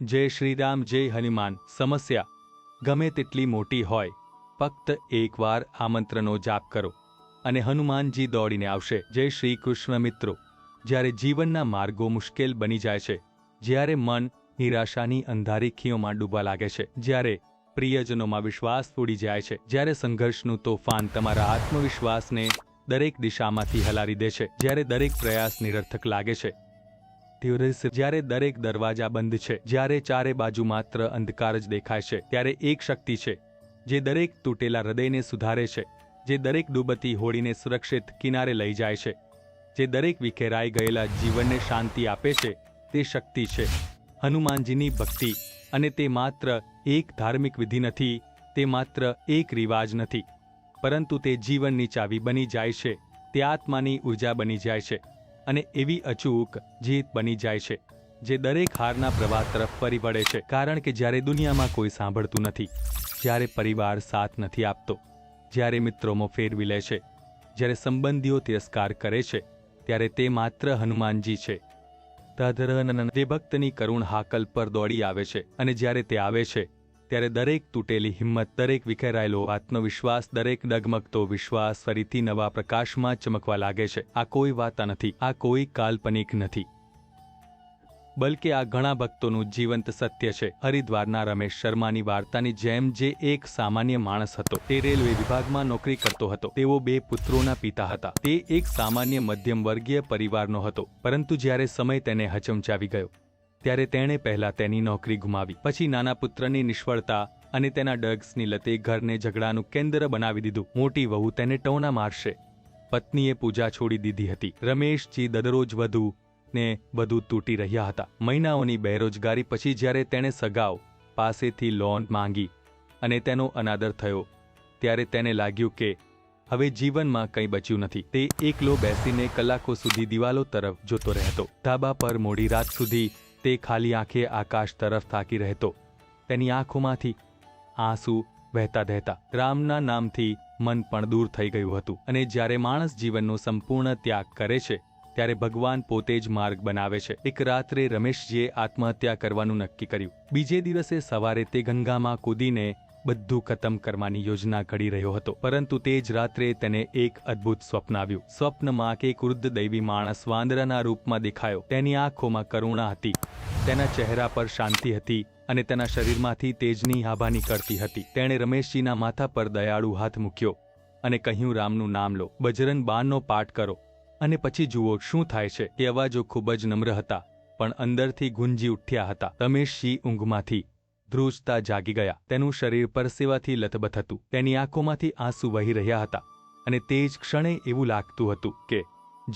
જય શ્રીરામ, જય હનુમાન. સમસ્યા. ગમે તેટલી મોટી હોય, ફક્ત એકવાર આ મંત્રનો જાપ કરો અને હનુમાનજી દોડીને આવશે. જય શ્રી કૃષ્ણ મિત્રો. જ્યારે જીવનના માર્ગો મુશ્કેલ બની જાય છે, જ્યારે મન નિરાશાની અંધારી ખીઓમાં ડૂબવા લાગે છે, જ્યારે પ્રિયજનોમાં વિશ્વાસ ઉડી જાય છે, જ્યારે સંઘર્ષનું તોફાન તમારા આત્મવિશ્વાસને દરેક દિશામાંથી હલારી દે છે, જ્યારે દરેક પ્રયાસ નિરર્થક લાગે છે દિવસે જ્યારે દરેક દરવાજા બંધ છે, જ્યારે ચારે બાજુ માત્ર અંધકાર જ દેખાય છે, ત્યારે એક શક્તિ છે, જે દરેક તૂટેલા હૃદયને સુધારે છે, જે દરેક ડૂબતી હોડીને સુરક્ષિત કિનારે લઈ જાય છે, જે દરેક વિખેરાઈ ગયેલા જીવનને શાંતિ આપે છે, તે શક્તિ છે. હનુમાનજીની ભક્તિ અને તે માત્ર એક ધાર્મિક વિધિ નથી, તે માત્ર એક રિવાજ નથી, પરંતુ તે જીવનની ચાવી બની જાય છે, તે આત્માની ઊર્જા બની જાય છે. અને એવી અચૂક જીત બની જાય છે, જે દરેક હારના પ્રવાહ તરફ ફરી વળે છે. કારણ કે જ્યારે દુનિયામાં કોઈ સાંભળતું નથી, જ્યારે પરિવાર સાથ નથી આપતો, જ્યારે મિત્રોમાં ફેરવી લે છે, જ્યારે સંબંધીઓ તિરસ્કાર કરે છે, ત્યારે તે માત્ર હનુમાનજી છે. તધરન તે કરુણ હાકલ પર દોડી આવે છે અને જ્યારે તે આવે છે ત્યારે દરેક તૂટેલી હિંમત, દરેક વિખેરાયેલો આત્મવિશ્વાસ, દરેક ડગમગતો વિશ્વાસ ફરીથી નવા પ્રકાશમાં ચમકવા લાગે છે. આ કોઈ વાર્તા નથી, આ કોઈ કાલ્પનિક નથી. બલકે આ ઘણા ભક્તોનું જીવંત સત્ય છે. હરિદ્વારના રમેશ શર્માની વાર્તાની જેમ જે એક સામાન્ય માણસ હતો, તે રેલવે વિભાગમાં નોકરી કરતો હતો. તેઓ બે પુત્રોના પિતા હતા. તે એક સામાન્ય મધ્યમ વર્ગીય પરિવારનો હતો, પરંતુ જ્યારે સમય તેને હચમચાવી ગયો ત્યારે તેણે પહેલા તેની નોકરી ગુમાવી, પછી નાના પુત્રની નિષ્ફળતા અને તેના ડગ્સની લતે ઘરને ઝઘડાનું કેન્દ્ર બનાવી દીધું. મોટી વહુ તેને ટોના મારશે. પત્નીએ પૂજા છોડી દીધી હતી. રમેશજી દરરોજ વધુ ને બધું તૂટી રહ્યા હતા. મહિનાઓની બેરોજગારી પછી જ્યારે તેણે સગાવ પાસેથી લોન માંગી અને તેનો અનાદર થયો, ત્યારે તેને લાગ્યું કે હવે જીવનમાં કંઈ બચ્યું નથી. તે એકલો બેસીને કલાકો સુધી દિવાલો તરફ જોતો રહેતો. ધાબા પર મોડી રાત સુધી તે ખાલી આંખે આકાશ તરફ તાકી રહેતો. તેની આંખોમાંથી આંસુ વહેતા વહેતા રામના નામથી મન પણ દૂર થઈ ગયું હતું અને જ્યારે માણસ જીવનનો સંપૂર્ણ ત્યાગ કરે છે, ત્યારે ભગવાન પોતે જ માર્ગ બનાવે છે. એક રાત્રે રમેશજીએ આત્મહત્યા કરવાનું નક્કી કર્યું. બીજે દિવસે સવારે તે ગંગામાં કૂદીને બધું ખતમ કરવાની યોજના ઘડી રહ્યો હતો. પરંતુ તે જ રાત્રે તેને એક અદ્ભુત સ્વપ્ન આવ્યું. સ્વપ્નમાં કે વૃદ્ધ દૈવી માણસ વાંદરાના રૂપમાં દેખાયો. તેની આંખોમાં કરુણા હતી. તેના ચહેરા પર શાંતિ હતી અને તેના શરીરમાંથી તેજની આભા નીકળતી હતી. તેણે રમેશજીના માથા પર દયાળુ હાથ મૂક્યો અને કહ્યું, રામનું નામ લો. બજરંગ બાણનો પાઠ કરો. અને પછી જુઓ શું થાય છે. એ અવાજો ખૂબ જ નમ્ર હતા, પણ અંદરથી ગુંજી ઉઠ્યા હતા. રમેશજી ઊંઘમાંથી ધ્રુજતા જાગી ગયા. તેનું શરીર પરસેવાથી લથબથ હતું. તેની આંખોમાંથી આંસુ વહી રહ્યા હતા. અને તે જ ક્ષણે એવું લાગતું હતું કે,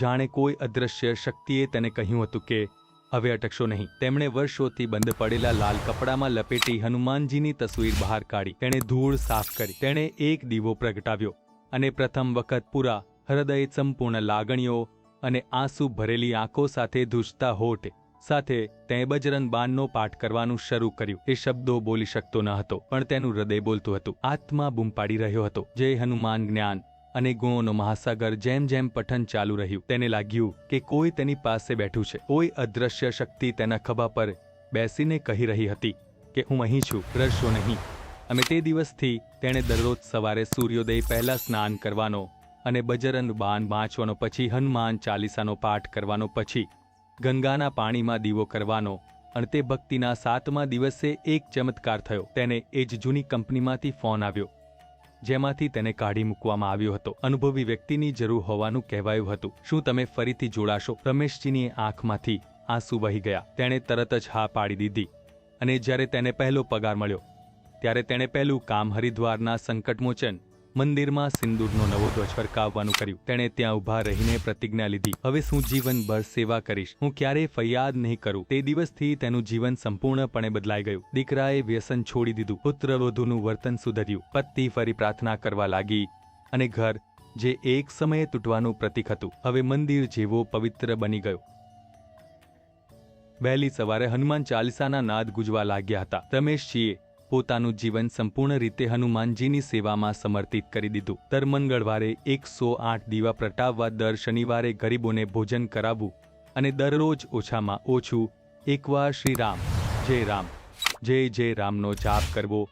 જાણે કોઈ અદૃશ્ય શક્તિએ તેને કહ્યું હતું કે, હવે અટકશો નહીં. તેમણે વર્ષોથી બંધ પડેલા લાલ કપડામાં લપેટી હનુમાનજીની તસવીર બહાર કાઢી. તેણે ધૂળ સાફ કરી. તેણે એક દીવો પ્રગટાવ્યો. અને પ્રથમ વખત પૂરા હૃદય સંપૂર્ણ લાગણીઓ અને આંસુ ભરેલી આંખો સાથે ધૂજતા હોઠ સાથે તે બજરંગ બાણનો પાઠ કરવાનું શરૂ કર્યું. એ શબ્દો બોલી શકતો ન હતો, પણ તેનું હૃદય બોલતું હતું. આત્મા બૂમ પાડી રહ્યો હતો. જય હનુમાન જ્ઞાન અને ગુણોનો મહાસાગર જેમ જેમ પઠન ચાલુ રહ્યું, તેને લાગ્યું કે કોઈ તેની પાસે બેઠું છે. કોઈ અદ્રશ્ય શક્તિ તેના ખભા પર બેસીને કહી રહી હતી કે, હું અહીં છું, રડશો નહીં. અને તે દિવસથી તેણે દરરોજ સવારે સૂર્યોદય પહેલા સ્નાન કરવાનો અને બજરંગ બાણ વાંચવાનો પછી હનુમાન ચાલીસાનો પાઠ કરવાનો પછી ગંગાના પાણીમાં દીવો કરવાનો અને તે ભક્તિના સાતમા દિવસે એક ચમત્કાર થયો. તેને એ જ જૂની કંપનીમાંથી ફોન આવ્યો, જેમાંથી તેને કાઢી મૂકવામાં આવ્યો હતો. અનુભવી વ્યક્તિની જરૂર હોવાનું કહેવાયું હતું. શું તમે ફરીથી જોડાશો? રમેશજીની આંખમાંથી આંસુ વહી ગયા. તેણે તરત જ હા પાડી દીધી અને જ્યારે તેને પહેલો પગાર મળ્યો, ત્યારે તેણે પહેલું કામ હરિદ્વારના સંકટમોચન મંદિરમાં સિંદૂરનો નવો ધ્વજ ફરકાવવાનું કર્યું. તેણે ત્યાં ઊભા રહીને પ્રતિજ્ઞા લીધી. હવે હું જીવનભર સેવા કરીશ? હું ક્યારેય ફરિયાદ નહીં કરું. તે દિવસથી તેનું જીવન સંપૂર્ણપણે બદલાઈ ગયું. દીકરાએ વ્યસન છોડી દીધું. પુત્રવધુનું વર્તન સુધર્યું. પત્ની ફરી પ્રાર્થના કરવા લાગી અને ઘર, જે એક સમયે તૂટવાનું પ્રતીક હતું, હવે મંદિર જેવો પવિત્ર બની ગયો. વહેલી સવારે હનુમાન ચાલીસાના નાદ ગુજવા લાગ્યા હતા. રમેશજીએ પોતાનું જીવન સંપૂર્ણ રીતે હનુમાનજીની સેવામાં સમર્પિત કરી દીધું. દર મંગળવારે એકસો આઠ દીવા પ્રટાવવા દર શનિવારે ગરીબોને ભોજન કરાવવું અને દરરોજ ઓછામાં ઓછું એકવાર શ્રીરામ જય રામ, જય જય રામનો જાપ કરવો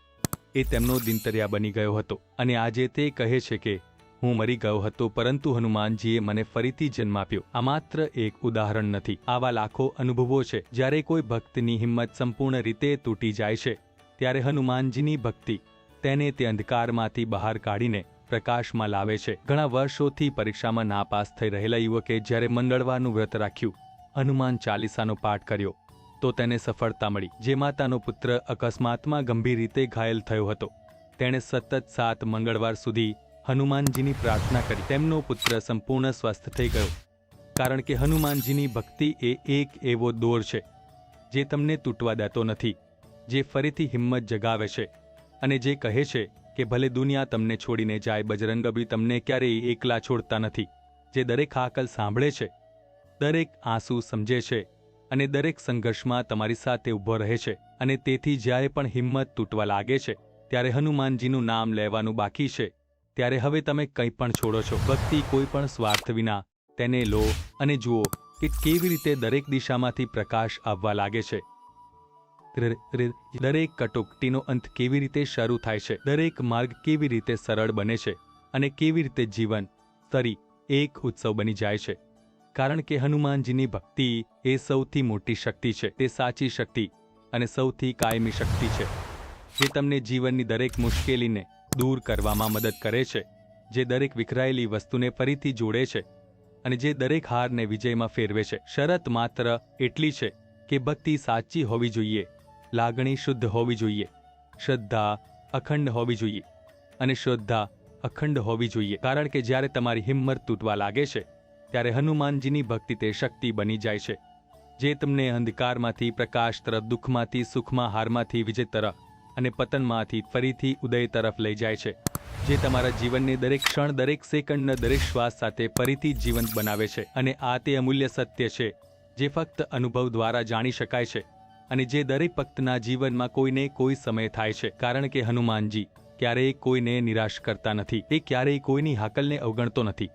એ તેમનો દિનચર્યા બની ગયો હતો. અને આજે તે કહે છે કે, હું મરી ગયો હતો, પરંતુ હનુમાનજીએ મને ફરીથી જન્મ આપ્યો. આ માત્ર એક ઉદાહરણ નથી. આવા લાખો અનુભવો છે. જ્યારે કોઈ ભક્તની હિંમત સંપૂર્ણ રીતે તૂટી જાય છે ત્યારે હનુમાનજીની ભક્તિ. તેને તે અંધકારમાંથી બહાર કાઢીને પ્રકાશમાં લાવે છે. ઘણા વર્ષોથી પરીક્ષામાં નાપાસ થઈ રહેલા યુવકે જ્યારે મંગળવારનું વ્રત રાખ્યું, હનુમાન ચાલીસાનો પાઠ કર્યો, તો તેને સફળતા મળી. જે માતાનો પુત્ર અકસ્માતમાં ગંભીર રીતે ઘાયલ થયો હતો. તેણે સતત સાત મંગળવાર સુધી હનુમાનજીની પ્રાર્થના કરી. તેમનો પુત્ર સંપૂર્ણ સ્વસ્થ થઈ ગયો. કારણ કે હનુમાનજીની ભક્તિ એ એક એવો દોર છે, જે તમને તૂટવા દેતો નથી. જે ફરીથી હિંમત જગાવે છે અને જે કહે છે કે ભલે દુનિયા તમને છોડીને જાય બજરંગબી તમને ક્યારેય એકલા છોડતા નથી. જે દરેક હાકલ સાંભળે છે, દરેક આંસુ સમજે છે અને દરેક સંઘર્ષમાં તમારી સાથે ઊભો રહે છે અને તેથી જ્યારે પણ હિંમત તૂટવા લાગે છે, ત્યારે હનુમાનજીનું નામ લેવાનું બાકી છે. ત્યારે હવે તમે કંઈ પણ છોડો છો, ભક્તિ કોઈ પણ સ્વાર્થ વિના તેને લો અને જુઓ કે કેવી રીતે દરેક દિશામાંથી પ્રકાશ આવવા લાગે છે. દરેક કટોકટીનો અંત કેવી રીતે શરૂ થાય છે? દરેક માર્ગ કેવી રીતે સરળ બને છે? અને કેવી રીતે જીવન તરી એક ઉત્સવ બની જાય છે? કારણ કે હનુમાનજીની ભક્તિ એ સૌથી મોટી શક્તિ છે. તે સાચી શક્તિ અને સૌથી કાયમી શક્તિ છે. જે તમને જીવનની દરેક મુશ્કેલીને દૂર કરવામાં મદદ કરે છે, જે દરેક વિખરાયેલી વસ્તુને ફરીથી જોડે છે અને જે દરેક હારને વિજયમાં ફેરવે છે. શરત માત્ર એટલી છે કે ભક્તિ સાચી હોવી જોઈએ. લાગણી શુદ્ધ હોવી જોઈએ. શ્રદ્ધા અખંડ હોવી જોઈએ અને શ્રદ્ધા અખંડ હોવી જોઈએ. કારણ કે જ્યારે તમારી હિંમત તૂટવા લાગે છે, ત્યારે હનુમાનજીની ભક્તિ તે શક્તિ બની જાય છે, જે તમને અંધકારમાંથી, પ્રકાશ તરફ, દુઃખમાંથી, સુખમાં, હારમાંથી વિજય તરફ અને પતનમાંથી ફરીથી ઉદય તરફ લઈ જાય છે, જે તમારા જીવનને દરેક ક્ષણ, દરેક સેકન્ડના દરેક શ્વાસ સાથે ફરીથી જીવંત બનાવે છે. અને આ તે અમૂલ્ય સત્ય છે, જે ફક્ત અનુભવ દ્વારા જાણી શકાય છે. અને જે દરેક ભક્તના જીવનમાં કોઈને કોઈ સમય થાય છે, કારણ કે હનુમાનજી ક્યારેય કોઈને નિરાશ કરતા નથી. એ ક્યારેય કોઈની હાકલને અવગણતો નથી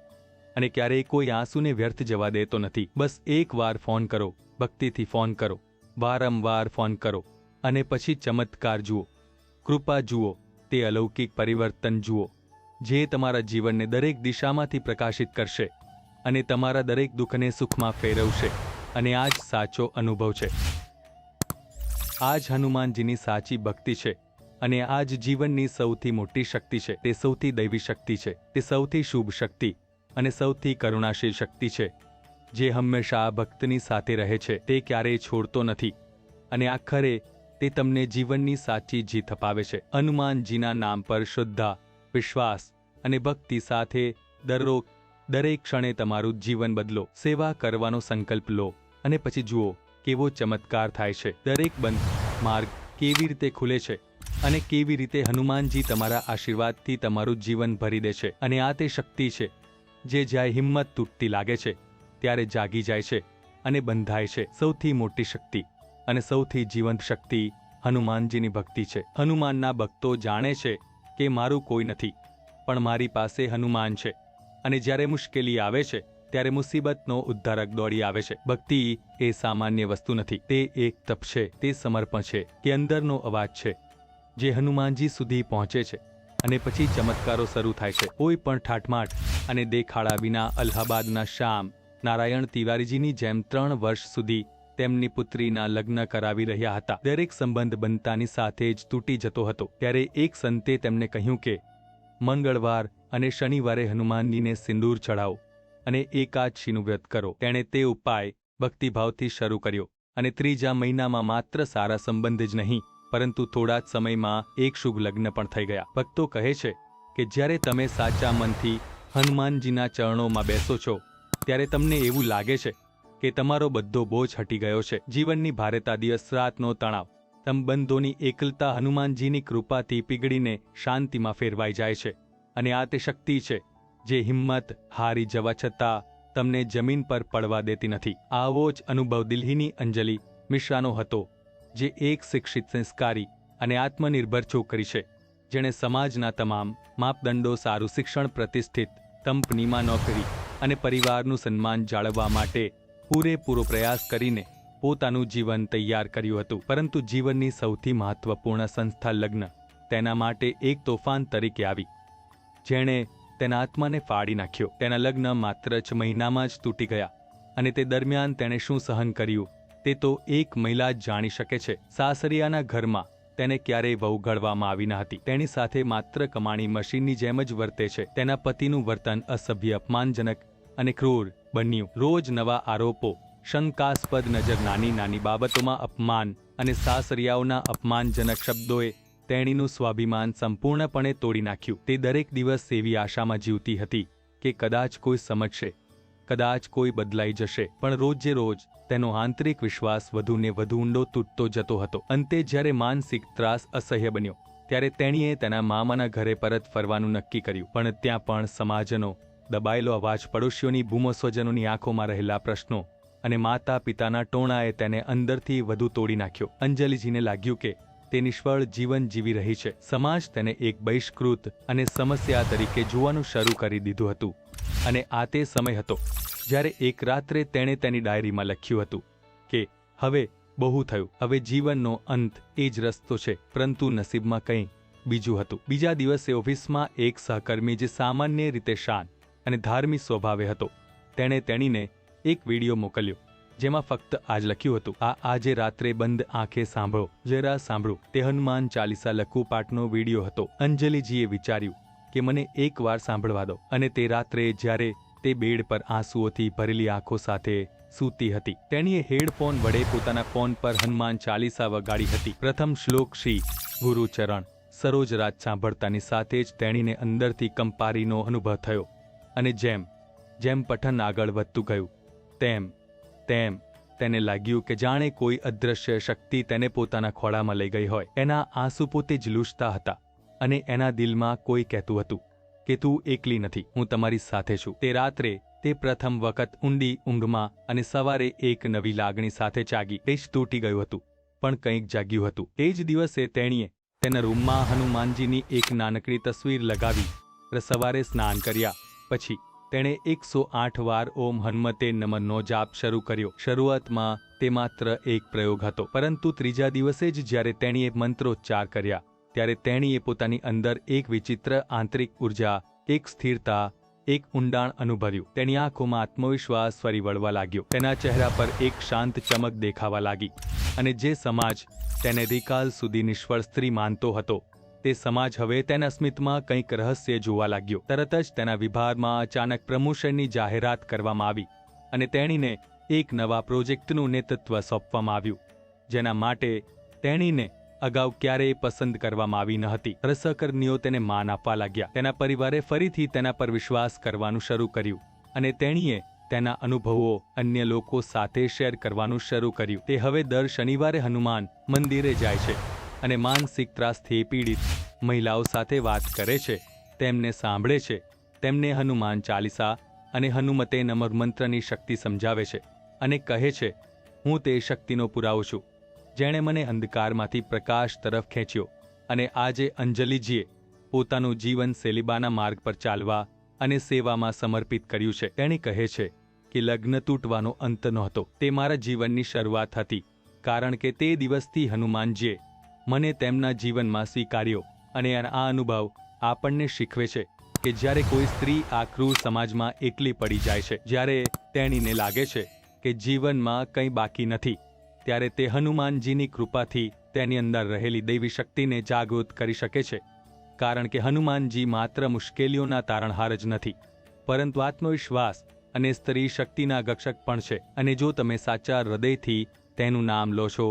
અને ક્યારેય કોઈ આંસુને વ્યર્થ જવા દેતો નથી. બસ એકવાર ફોન કરો, ભક્તિથી ફોન કરો, વારંવાર ફોન કરો અને પછી ચમત્કાર જુઓ. કૃપા જુઓ, તે અલૌકિક પરિવર્તન જુઓ, જે તમારા જીવનને દરેક દિશામાંથી પ્રકાશિત કરશે અને તમારા દરેક દુઃખને સુખમાં ફેરવશે અને આ જ સાચો અનુભવ છે. આ જ હનુમાનજીની સાચી ભક્તિ છે અને આ જ જીવનની સૌથી મોટી શક્તિ છે. તે સૌથી દૈવી શક્તિ છે. તે સૌથી શુભ શક્તિ અને સૌથી કરુણાશીલ શક્તિ છે. જે હંમેશા આ ભક્તની સાથે રહે છે. તે ક્યારેય છોડતો નથી અને આખરે તે તમને જીવનની સાચી જીત અપાવે છે. હનુમાનજીના નામ પર શુદ્ધા વિશ્વાસ અને ભક્તિ સાથે દરરોજ દરેક ક્ષણે તમારું જીવન બદલો. સેવા કરવાનો સંકલ્પ લો અને પછી જુઓ કેવો ચમત્કાર થાય છે? દરેક બંધ માર્ગ કેવી રીતે ખુલે છે? અને કેવી રીતે હનુમાનજી તમારા આશીર્વાદથી તમારું જીવન ભરી દે છે? અને આ તે શક્તિ છે, જે જ્યાં હિંમત તૂટતી લાગે છે, ત્યારે જાગી જાય છે અને બંધાય છે. સૌથી મોટી શક્તિ અને સૌથી જીવંત શક્તિ હનુમાનજીની ભક્તિ છે. હનુમાનના ભક્તો જાણે છે કે મારું કોઈ નથી, પણ મારી પાસે હનુમાન છે અને જ્યારે મુશ્કેલી આવે છે ત્યારે મુસીબતનો ઉદ્ધારક દોડી આવે છે. ભક્તિ એ સામાન્ય વસ્તુ નથી. તે એક તપ છે. તે સમર્પણ છે કે અંદરનો અવાજ છે જે હનુમાનજી સુધી પહોંચે છે અને પછી ચમત્કારો શરૂ થાય છે. કોઈ પણ ઠાઠમાઠ અને દેખાડા વિના અલ્હાબાદના શ્યામ નારાયણ તિવારીજીની જેમ ત્રણ વર્ષ સુધી તેમની પુત્રીના લગ્ન કરાવી રહ્યા હતા. દરેક સંબંધ બનતાની સાથે જ તૂટી જતો હતો. ત્યારે એક સંતે તેમને કહ્યું કે, મંગળવાર અને શનિવારે હનુમાનજીને સિંદૂર ચઢાવો. અને એકાદશીનું વ્રત કરો. તેણે તે ઉપાય ભક્તિભાવથી શરૂ કર્યો અને ત્રીજા મહિનામાં માત્ર સારા સંબંધ જ નહીં, પરંતુ થોડા જ સમયમાં એક શુભ લગ્ન પણ થઈ ગયા. ભક્તો કહે છે કે જ્યારે તમે સાચા મનથી હનુમાનજીના ચરણોમાં બેસો છો, ત્યારે તમને એવું લાગે છે કે તમારો બધો બોજ હટી ગયો છે. જીવનની ભારેતા દિવસ, રાતનો તણાવ, સંબંધોની એકલતા હનુમાનજીની કૃપાથી પીગળીને શાંતિમાં ફેરવાઈ જાય છે અને આ તે શક્તિ છે જે હિંમત, હારી જવા છતાં તમને જમીન પર પડવા દેતી નથી. આવો જ અનુભવ દિલ્હીની અંજલિ મિશ્રાનો હતો, જે એક શિક્ષિત સંસ્કારી અને આત્મનિર્ભર છોકરી છે. જેણે સમાજના તમામ માપદંડો સારું શિક્ષણ પ્રતિષ્ઠિત કંપનીમાં નોકરી અને પરિવારનું સન્માન જાળવવા માટે પૂરેપૂરો પ્રયાસ કરીને પોતાનું જીવન તૈયાર કર્યું હતું. પરંતુ જીવનની સૌથી મહત્વપૂર્ણ સંસ્થા લગ્ન તેના માટે એક તોફાન તરીકે આવી, જેણે તેના આત્માને ફાડી નાખ્યો. તેના લગ્ન માત્ર જ મહિનામાં જ તૂટી ગયા અને તે દરમિયાન તેણે શું સહન કર્યું તે તો એક મહિલા જ જાણી શકે છે. સાસરિયાના ઘરમાં તેને ક્યારેય વહુ ઘડવામાં આવી ન હતી. તેની સાથે માત્ર કમાણી મશીનની જેમ જ વર્તે છે. તેના પતિનું વર્તન અસભ્ય, અપમાનજનક અને ક્રૂર બન્યું. રોજ નવા આરોપો, શંકાસ્પદ નજર નાની નાની બાબતોમાં અપમાન અને સાસરિયાઓના અપમાનજનક શબ્દોએ તેણીનું સ્વાભિમાન સંપૂર્ણપણે તોડી નાખ્યું. તે દરેક દિવસ એવી આશામાં જીવતી હતી કે કદાચ કોઈ સમજશે, કદાચ કોઈ બદલાઈ જશે. પણ રોજે રોજ તેનો આંતરિક વિશ્વાસ વધુને વધુ ઊંડો તૂટતો જતો હતો. અંતે જ્યારે માનસિક ત્રાસ અસહ્ય બન્યો, ત્યારે તેણીએ તેના મામાના ઘરે પરત ફરવાનું નક્કી કર્યું. પણ ત્યાં પણ સમાજનો દબાયેલો અવાજ, પડોશીઓની ભૂમસ્વજનોની આંખોમાં રહેલા પ્રશ્નો અને માતા પિતાના ટોણાએ તેને અંદરથી વધુ તોડી નાખ્યો. અંજલિજીને લાગ્યું કે તે નિષ્ફળ જીવન જીવી રહી છે. સમાજ તેને એક બહિષ્કૃત અને સમસ્યા તરીકે જોવાનું શરૂ કરી દીધું હતું. અને આ તે સમય હતો જ્યારે એક રાત્રે તેણે તેની ડાયરીમાં લખ્યું હતું કે, હવે બહુ થયું. હવે જીવનનો અંત એ જ રસ્તો છે. પરંતુ નસીબમાં કંઈ બીજું હતું. બીજા દિવસે ઓફિસમાં એક સહકર્મી જે સામાન્ય રીતે શાંત અને ધાર્મિક સ્વભાવે હતો, તેણે તેણીને એક વીડિયો મોકલ્યો. જેમાં ફક્ત આજ લખ્યું હતું, આ આજે રાત્રે બંધ આંખે સાંભળો, જરા સાંભળો. તે હનુમાન ચાલીસા લખુ પાઠનો વીડિયો હતો. અંજલિજીએ વિચાર્યું કે મને એકવાર સાંભળવા દો. અને તે રાત્રે જ્યારે તે બેડ પર આંસુઓથી ભરેલી આંખો સાથે સૂતી હતી, તેણીએ હેડફોન વડે પોતાના ફોન પર હનુમાન ચાલીસા વગાડી હતી. પ્રથમ શ્લોક શ્રી ગુરુચરણ, સરોજ રાજ સાંભળતાની સાથે જ તેણીને અંદરથી કંપારીનો અનુભવ થયો. અને જેમ જેમ પઠન આગળ વધતું ગયું, તેમ તેમ તેને લાગ્યું કે જાણે કોઈ અદૃશ્ય શક્તિ તેને પોતાના ખોળામાં લઈ ગઈ હોય. એના આંસુ પોતે જ લૂછતા હતા અને એના દિલમાં કોઈ કહેતું હતું કે તું એકલી નથી, હું તમારી સાથે છું. તે રાત્રે તે પ્રથમ વખત ઊંડી ઊંઘમાં અને સવારે એક નવી લાગણી સાથે જાગી. તે જ તૂટી ગયું હતું, પણ કંઈક જાગ્યું હતું. તે જ દિવસે તેણીએ તેના રૂમમાં હનુમાનજીની એક નાનકડી તસવીર લગાવી. સવારે સ્નાન કર્યા પછી તેણે એકસો આઠ વાર ઓમ હનુમતે નમનનો જાપ શરૂ કર્યો. શરૂઆતમાં તે માત્ર એક પ્રયોગ હતો, પરંતુ ત્રીજા દિવસે જ જ્યારે તેણીએ મંત્રોચ્ચાર કર્યા, ત્યારે તેણીએ પોતાની અંદર એક વિચિત્ર આંતરિક ઊર્જા, એક સ્થિરતા, એક ઊંડાણ અનુભવ્યું તેની આંખોમાં આત્મવિશ્વાસ ફરી વળવા લાગ્યો. તેના ચહેરા પર એક શાંત ચમક દેખાવા લાગી અને જે સમાજ તેને દિકાલ સુધી નિષ્ફળ સ્ત્રી માનતો હતો. તે સમાજ હવે તેના સ્મિતમાં કંઈક રહસ્ય જોવા લાગ્યો. તરત જ તેના વિભાગમાં અચાનક પ્રમોશનની જાહેરાત કરવામાં આવી અને તેણીને એક નવા પ્રોજેક્ટનું નેતૃત્વ સોંપવામાં આવ્યું, જેના માટે તેણીને અગાઉ ક્યારેય પસંદ કરવામાં આવી ન હતી. રસકર્મીઓ તેને માન આપવા લાગ્યા. તેના પરિવારે ફરીથી તેના પર વિશ્વાસ કરવાનું શરૂ કર્યું અને તેણીએ તેના અનુભવો અન્ય લોકો સાથે શેર કરવાનું શરૂ કર્યું. તે હવે દર શનિવારે હનુમાન મંદિરે જાય છે. અને માનસિક ત્રાસથી પીડિત મહિલાઓ સાથે વાત કરે છે, તેમને સાંભળે છે, તેમને હનુમાન ચાલીસા અને હનુમતે નમર મંત્રની શક્તિ સમજાવે છે અને કહે છે, હું તે શક્તિનો પુરાવો છું, જેણે મને અંધકારમાંથી પ્રકાશ તરફ ખેંચ્યો અને આજે અંજલિજીએ પોતાનું જીવન સેલિબાના માર્ગ પર ચાલવા અને સેવામાં સમર્પિત કર્યું છે. તેણે કહે છે કે લગ્ન તૂટવાનો અંત નહોતો, તે મારા જીવનની શરૂઆત હતી, કારણ કે તે દિવસથી હનુમાનજીએ મને તેમના જીવનમાં સ્વીકાર્યો અને આ અનુભવ આપણને શીખવે છે કે જ્યારે કોઈ સ્ત્રી આ સમાજમાં એકલી પડી જાય છે, જ્યારે તેણીને લાગે છે કે જીવનમાં કંઈ બાકી નથી, ત્યારે તે હનુમાનજીની કૃપાથી તેની અંદર રહેલી દૈવી શક્તિને જાગૃત કરી શકે છે. કારણ કે હનુમાનજી માત્ર મુશ્કેલીઓના તારણહાર જ નથી, પરંતુ આત્મવિશ્વાસ અને સ્ત્રી શક્તિના ગક્ષક પણ છે. અને જો તમે સાચા હૃદયથી તેનું નામ લો છો,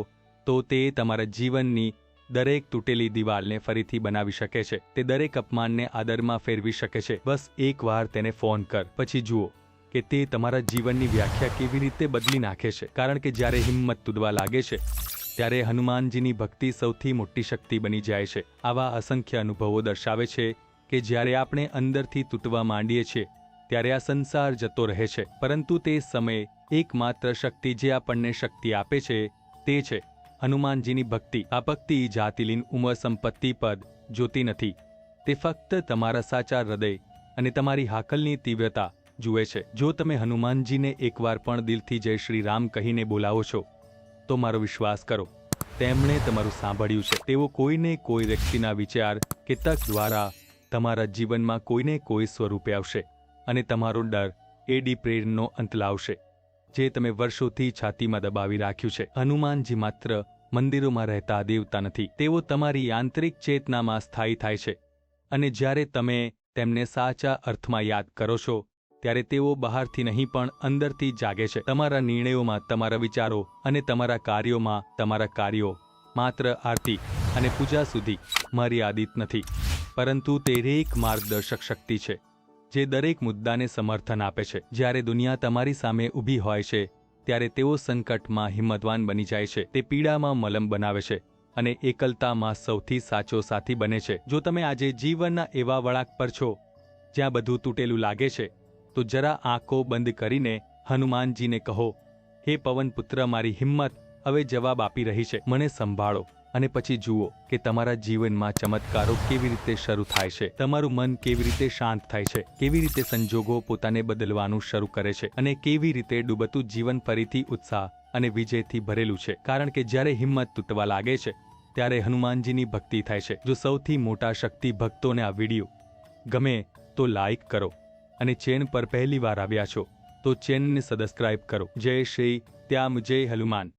તો તે તમારા જીવનની દરેક તૂટેલી દિવાલને ફરીથી બનાવી શકે છે. તે દરેક અપમાનને આદરમાં ફેરવી શકે છે. બસ એકવાર તેને ફોન કર. પછી જુઓ કે તે તમારા જીવનની વ્યાખ્યા કેવી રીતે બદલી નાખે છે. કારણ કે જ્યારે હિંમત તૂટવા લાગે છે, ત્યારે હનુમાનજીની ભક્તિ સૌથી મોટી શક્તિ બની જાય છે. આવા અસંખ્ય અનુભવો દર્શાવે છે કે જ્યારે આપણે અંદરથી તૂટવા માંડીએ છીએ, ત્યારે આ સંસાર જતો રહે છે. પરંતુ તે સમયે એકમાત્ર શક્તિ જે આપણને શક્તિ આપે છે, તે છે હનુમાનજીની ભક્તિ. આ ભક્તિ જાતિલીન ઉંમર સંપત્તિ પદ જોતી નથી. તે ફક્ત તમારા સાચા હૃદય અને તમારી હાકલની તીવ્રતા જુએ છે. જો તમે હનુમાનજીને એકવાર પણ દિલથી જય શ્રી રામ કહીને બોલાવો છો, તો મારો વિશ્વાસ કરો, તેમણે તમારું સાંભળ્યું છે. તેઓ કોઈને કોઈ વ્યક્તિના વિચાર કે તક દ્વારા તમારા જીવનમાં કોઈને કોઈ સ્વરૂપે આવશે અને તમારો ડર એ પ્રેરનો અંત લાવશે. જે તમે વર્ષોથી છાતીમાં દબાવી રાખ્યું છે. હનુમાનજી માત્ર મંદિરોમાં રહેતા દેવતા નથી. તેઓ તમારી આંતરિક ચેતનામાં સ્થાયી થાય છે. અને જ્યારે તમે તેમને સાચા અર્થમાં યાદ કરો છો, ત્યારે તેઓ બહારથી નહીં પણ અંદરથી જાગે છે. તમારા નિર્ણયોમાં તમારા વિચારો અને તમારા કાર્યોમાં તમારા કાર્યો માત્ર આરતી અને પૂજા સુધી મર્યાદિત નથી. પરંતુ તે એક માર્ગદર્શક શક્તિ છે. જે દરેક મુદ્દાને સમર્થન આપે છે. જ્યારે દુનિયા તમારી સામે ઊભી હોય છે, ત્યારે તેઓ સંકટમાં હિંમતવાન બની જાય છે. તે પીડામાં મલમ બનાવે છે અને એકલતામાં સૌથી સાચો સાથી બને છે. જો તમે આજે જીવનના એવા વળાંક પર છો, જ્યાં બધું તૂટેલું લાગે છે, તો જરા આંખો બંધ કરીને હનુમાનજીને કહો, હે પવનપુત્ર, મારી હિંમત હવે જવાબ આપી રહી છે. મને સંભાળો. અને પછી જુઓ કે તમારા જીવનમાં ચમત્કારો કેવી રીતે શરૂ થાય છે. તમારું મન કેવી રીતે શાંત થાય છે, કેવી રીતે સંજોગો પોતાને બદલવાનું શરૂ કરે છે અને કેવી રીતે ડૂબતું જીવન ફરીથી ઉત્સાહ અને વિજયથી ભરેલું છે. કારણ કે જ્યારે હિંમત તૂટવા લાગે છે, ત્યારે હનુમાનજીની ભક્તિ થાય છે. જો સૌથી મોટા શક્તિ ભક્તોને આ વીડિયો ગમે તો લાઈક કરો અને ચેન પર પહેલી વાર આવ્યા છો, તો ચેનને સબસ્ક્રાઇબ કરો. જય શ્રી ત્યામ જય હનુમાન.